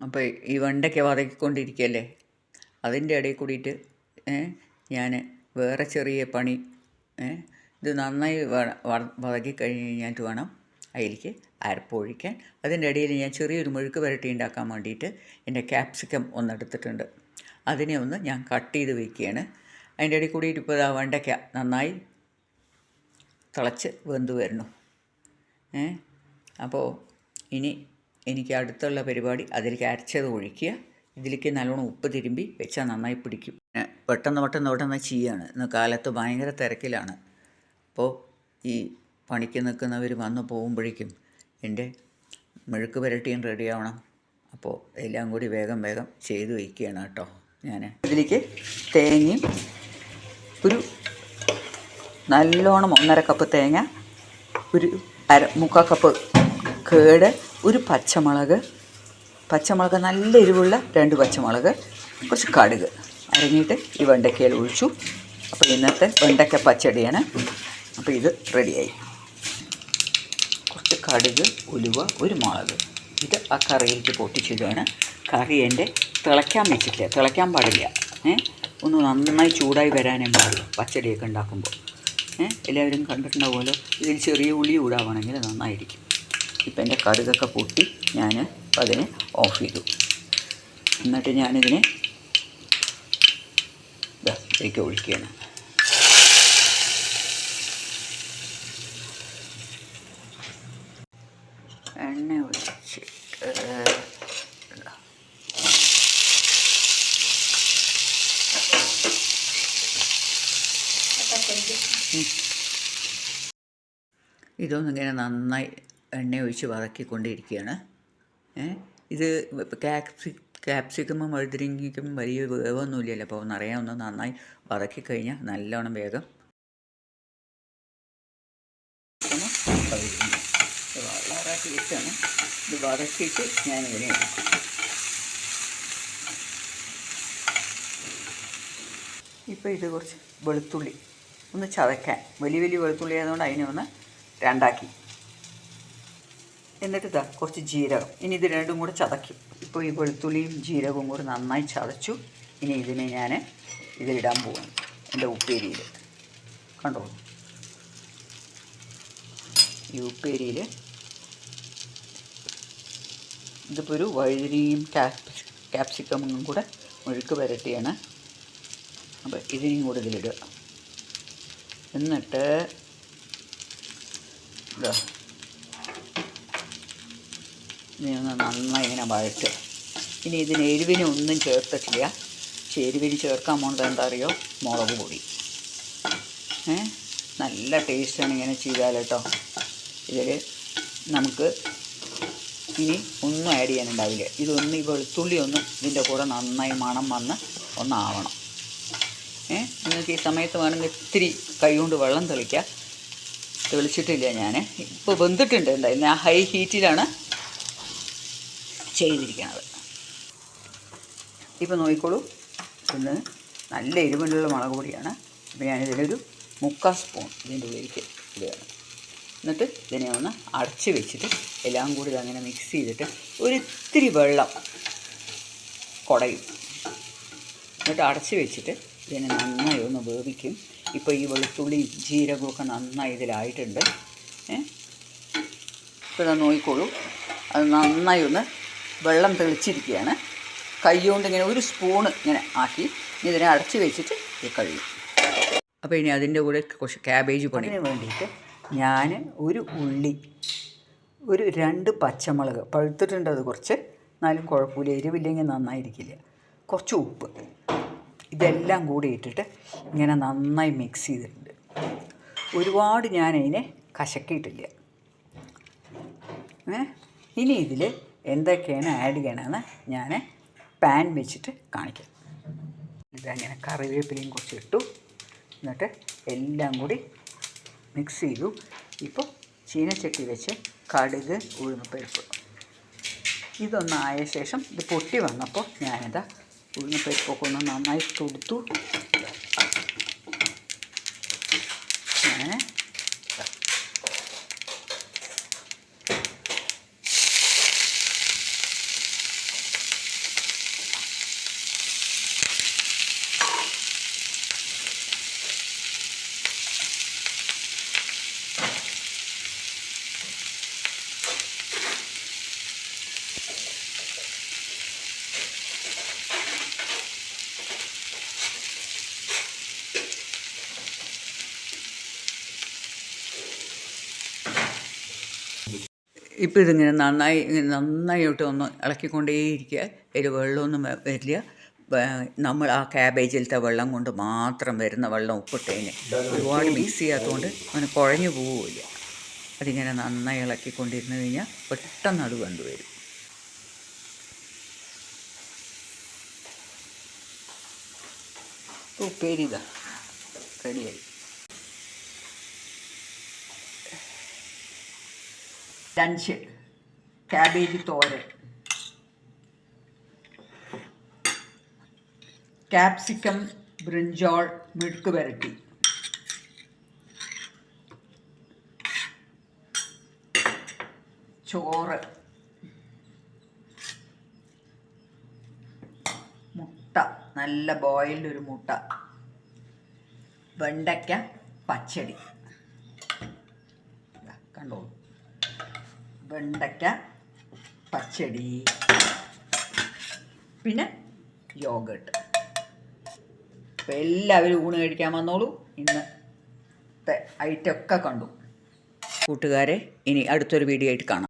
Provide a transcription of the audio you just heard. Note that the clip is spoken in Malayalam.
അപ്പോൾ ഈ വെണ്ടയ്ക്ക വതക്കിക്കൊണ്ടിരിക്കുകയല്ലേ അതിന്റെ ഇടയിൽ കൂടിയിട്ട് ഞാൻ വേറെ ചെറിയ പണി ഇത് നന്നായി വതക്കി കഴിഞ്ഞ് കഴിഞ്ഞിട്ട് വേണം അതിലേക്ക് അരപ്പ് ഒഴിക്കാൻ. അതിന്റെ ഇടയിൽ ഞാൻ ചെറിയൊരു മുഴുക്ക് പുരട്ടി ഉണ്ടാക്കാൻ വേണ്ടിയിട്ട് എന്റെ ക്യാപ്സിക്കം ഒന്നെടുത്തിട്ടുണ്ട് അതിനെ ഒന്ന് ഞാൻ കട്ട് ചെയ്ത് വയ്ക്കുകയാണ് അതിന്റെ ഇടയിൽ കൂടിയിട്ട് ഇപ്പോൾ ആ വെണ്ടയ്ക്ക നന്നായി തിളച്ച് വെന്ത് ഏ അപ്പോൾ ഇനി എനിക്ക് അടുത്തുള്ള പരിപാടി അതിലേക്ക് അരച്ചത് ഒഴിക്കുക. ഇതിലേക്ക് നല്ലോണം ഉപ്പ് തിരുമ്പി വെച്ചാൽ നന്നായി പിടിക്കും. പെട്ടെന്ന് പെട്ടെന്ന് പെട്ടെന്ന് ചെയ്യാണ്. ഇന്ന് കാലത്ത് ഭയങ്കര തിരക്കിലാണ്. അപ്പോൾ ഈ പണിക്ക് നിൽക്കുന്നവർ വന്നു പോകുമ്പോഴേക്കും എന്റെ മെഴുക്ക് പുരട്ടിയും റെഡിയാവണം അപ്പോൾ എല്ലാം കൂടി വേഗം വേഗം ചെയ്തു വയ്ക്കുകയാണ് കേട്ടോ ഞാൻ. ഇതിലേക്ക് തേങ്ങയും ഒരു നല്ലോണം ഒന്നര കപ്പ് തേങ്ങ ഒരു അര മുക്കാൽ കപ്പ് കേട് ഒരു പച്ചമുളക് പച്ചമുളക് നല്ല എരിവുള്ള രണ്ട് പച്ചമുളക് കുറച്ച് കടുക് അരങ്ങിയിട്ട് ഈ വെണ്ടയ്ക്കയിൽ ഒഴിച്ചു. അപ്പോൾ ഇന്നത്തെ വെണ്ടയ്ക്ക പച്ചടിയാണ്. അപ്പോൾ ഇത് റെഡിയായി. കുറച്ച് കടുക് ഉലുവ ഒരു മുളക്. ഇത് ആ കറിയിലേക്ക് പൊട്ടിച്ചിടുകയാണ്. കറി എന്റെ തിളയ്ക്കാൻ വെച്ചിട്ടില്ല തിളയ്ക്കാൻ പാടില്ല. ഏ? ഒന്ന് നന്നായി ചൂടായി വരാനേ പാടില്ല പച്ചടിയൊക്കെ ഉണ്ടാക്കുമ്പോൾ. ഏഹ് എല്ലാവരും കണ്ടിട്ടുണ്ടാവുമല്ലോ ഇതിൽ ചെറിയ ഉള്ളി ചൂടാവണമെങ്കിൽ നന്നായിരിക്കും. ഇപ്പം എന്റെ കടുകൊക്കെ പൊട്ടി ഞാൻ അതിനെ ഓഫ് ചെയ്തു. എന്നിട്ട് ഞാനിതിനെ ഇതാ ഇതിലേക്ക് ഒഴിക്കുകയാണ്. എണ്ണ ഒഴിച്ചിട്ട്. ഇതൊന്നിങ്ങനെ നന്നായി എണ്ണ ഒഴിച്ച് വതക്കിക്കൊണ്ടിരിക്കുകയാണ് ഏ ഇത് ക്യാപ്സി ക്യാപ്സിക്കമും വഴുതിരിങ്ങയ്ക്കും വലിയ വേവൊന്നുമില്ലല്ലോ. അപ്പോൾ നിറയെ ഒന്ന് നന്നായി വതക്കി കഴിഞ്ഞാൽ നല്ലോണം വേഗം വഴുതിരിങ്ങ. ഇത് ഞാൻ ഞാനിതിനെ ഇപ്പോൾ ഇത് കുറച്ച് വെളുത്തുള്ളി ഒന്ന് ചതക്കാൻ വലിയ വലിയ വെളുത്തുള്ളി ആയതുകൊണ്ട് അതിനെ ഒന്ന് രണ്ടാക്കി. എന്നിട്ട് ഇതാ കുറച്ച് ജീരകം. ഇനി ഇത് രണ്ടും കൂടെ ചതയ്ക്കും. ഇപ്പോൾ ഈ വെളുത്തുള്ളിയും ജീരകവും കൂടി നന്നായി ചതച്ചു. ഇനി ഇതിനെ ഞാൻ ഇതിലിടാൻ പോകുന്നു എന്റെ ഉപ്പേരിയിൽ കണ്ടോ? ഈ ഉപ്പേരിയിൽ ഇതിപ്പോൾ ഒരു വഴുതിരിയും ക്യാപ്സി ക്യാപ്സിക്കമും കൂടെ മുഴുക്ക് പുരട്ടിയാണ്. അപ്പോൾ ഇതിനെയും കൂടെ ഇതിലിടുക. എന്നിട്ട് ഇതാ ഇനി ഒന്ന് നന്നായി ഇങ്ങനെ വഴറ്റുക ഇനി ഇതിന് എരിവിന് ഒന്നും ചേർത്തിട്ടില്ല. എരിവിന് ചേർക്കാൻ പോണത് എന്താ അറിയോ മുളക് പൊടി. ഏ? നല്ല ടേസ്റ്റാണ് ഇങ്ങനെ ചെയ്താൽ കേട്ടോ. ഇതിൽ നമുക്ക് ഇനി ഒന്നും ആഡ് ചെയ്യാനുണ്ടാവില്ല. ഇതൊന്ന് ഈ വെളുത്തുള്ളി ഒന്ന് ഇതിന്റെ കൂടെ നന്നായി മണം വന്ന് ഒന്നാവണം. ഏ? നിങ്ങൾക്ക് ഈ സമയത്ത് വേണമെങ്കിൽ ഇത്തിരി കൈ കൊണ്ട് വെള്ളം തെളിക്കുക തെളിച്ചിട്ടില്ല ഞാൻ ഇപ്പോൾ വെന്തിട്ടുണ്ട് എന്തായാലും ഞാൻ ഹൈ ഹീറ്റിലാണ് ചെയ്തിരിക്കുന്നത്. ഇപ്പോൾ നോക്കിക്കോളൂ. ഇന്ന് നല്ല എരിവിലുള്ള മുളക് പൊടിയാണ്. അപ്പോൾ ഞാനിതിലൊരു മുക്കാൽ സ്പൂൺ ഇതിന്റെ ഉള്ളിലേക്ക് ഇടുകയാണ്. എന്നിട്ട് ഇതിനെ ഒന്ന് അടച്ച് വെച്ചിട്ട് എല്ലാം കൂടി ഇതങ്ങനെ മിക്സ് ചെയ്തിട്ട് ഒരിത്തിരി വെള്ളം കുടയും. എന്നിട്ട് അടച്ച് വെച്ചിട്ട് ഇതിനെ നന്നായി ഒന്ന് വേവിക്കും. ഇപ്പോൾ ഈ വെളുത്തുള്ളി ജീരകമൊക്കെ നന്നായി ഇതിലായിട്ടുണ്ട്. ഏ? ഇപ്പോൾ നോക്കിക്കോളൂ. അത് നന്നായി ഒന്ന് വെള്ളം തെളിച്ചിരിക്കുകയാണ്. കൈ കൊണ്ട് ഇങ്ങനെ ഒരു സ്പൂണ് ഇങ്ങനെ ആക്കി ഇതിനെ അടച്ച് വെച്ചിട്ട് ഈ കഴിയും അപ്പോൾ ഇനി അതിന്റെ കൂടെ കുറച്ച് ക്യാബേജ് പണിന് വേണ്ടിയിട്ട് ഞാൻ ഒരു ഉള്ളി ഒരു രണ്ട് പച്ചമുളക് പഴുത്തിട്ടുണ്ട് അത് കുറച്ച്. എന്നാലും കുഴപ്പമില്ല എരിവില്ലെങ്കിൽ നന്നായിരിക്കില്ല. കുറച്ച് ഉപ്പ്. ഇതെല്ലാം കൂടി ഇട്ടിട്ട് ഇങ്ങനെ നന്നായി മിക്സ് ചെയ്തിട്ടുണ്ട്. ഒരുപാട് ഞാനതിനെ കശക്കിയിട്ടില്ല. ഇനി ഇതിൽ എന്തൊക്കെയാണ് ആഡ് ചെയ്യണമെന്ന് ഞാൻ പാൻ വെച്ചിട്ട് കാണിക്കാം. ഇതങ്ങനെ കറിവേപ്പിലയും കുറച്ച് ഇട്ടു. എന്നിട്ട് എല്ലാം കൂടി മിക്സ് ചെയ്തു. ഇപ്പോൾ ചീനച്ചട്ടി വെച്ച് കടുക് ഉഴുന്നുപരിപ്പ്. ഇതൊന്നായ ശേഷം ഇത് പൊട്ടി വന്നപ്പോൾ ഞാനിതാ ഉഴുന്നുപരിപ്പൊക്കെ ഒന്ന് നന്നായി കൊടുത്തു ഇപ്പോൾ ഇതിങ്ങനെ നന്നായി ഇങ്ങനെ നന്നായിട്ട് ഒന്ന് ഇളക്കിക്കൊണ്ടേയിരിക്കുക. അതിൽ വെള്ളമൊന്നും വരില്ല. നമ്മൾ ആ ക്യാബേജിലത്തെ വെള്ളം കൊണ്ട് മാത്രം വരുന്ന വെള്ളം ഉപ്പിട്ടതിന് ഒരുപാട് മിക്സ് ചെയ്യാത്തതുകൊണ്ട് അങ്ങനെ കുഴഞ്ഞു പോവില്ല അതിങ്ങനെ നന്നായി ഇളക്കിക്കൊണ്ടിരുന്ന് കഴിഞ്ഞാൽ പെട്ടെന്ന് അത് കണ്ടുവരും വരും. ഉപ്പേരി റെഡിയായി. ലഞ്ച് ക്യാബേജ് തോരൻ. ക്യാപ്സിക്കം ബ്രിഞ്ചോൾ മിഴുക്ക് വരട്ടി. ചോറ്. മുട്ട നല്ല ബോയിൽഡ് ഒരു മുട്ട. വെണ്ടയ്ക്ക പച്ചടി. കണ്ടോളൂ വെണ്ടയ്ക്ക പച്ചടി പിന്നെ യോഗട്ട്. അപ്പം എല്ലാവരും ഊണ് കഴിക്കാൻ വന്നോളൂ. ഇന്നത്തെ ഐറ്റമൊക്കെ കണ്ടു. കൂട്ടുകാരെ ഇനി അടുത്തൊരു വീഡിയോ ആയിട്ട് കാണാം.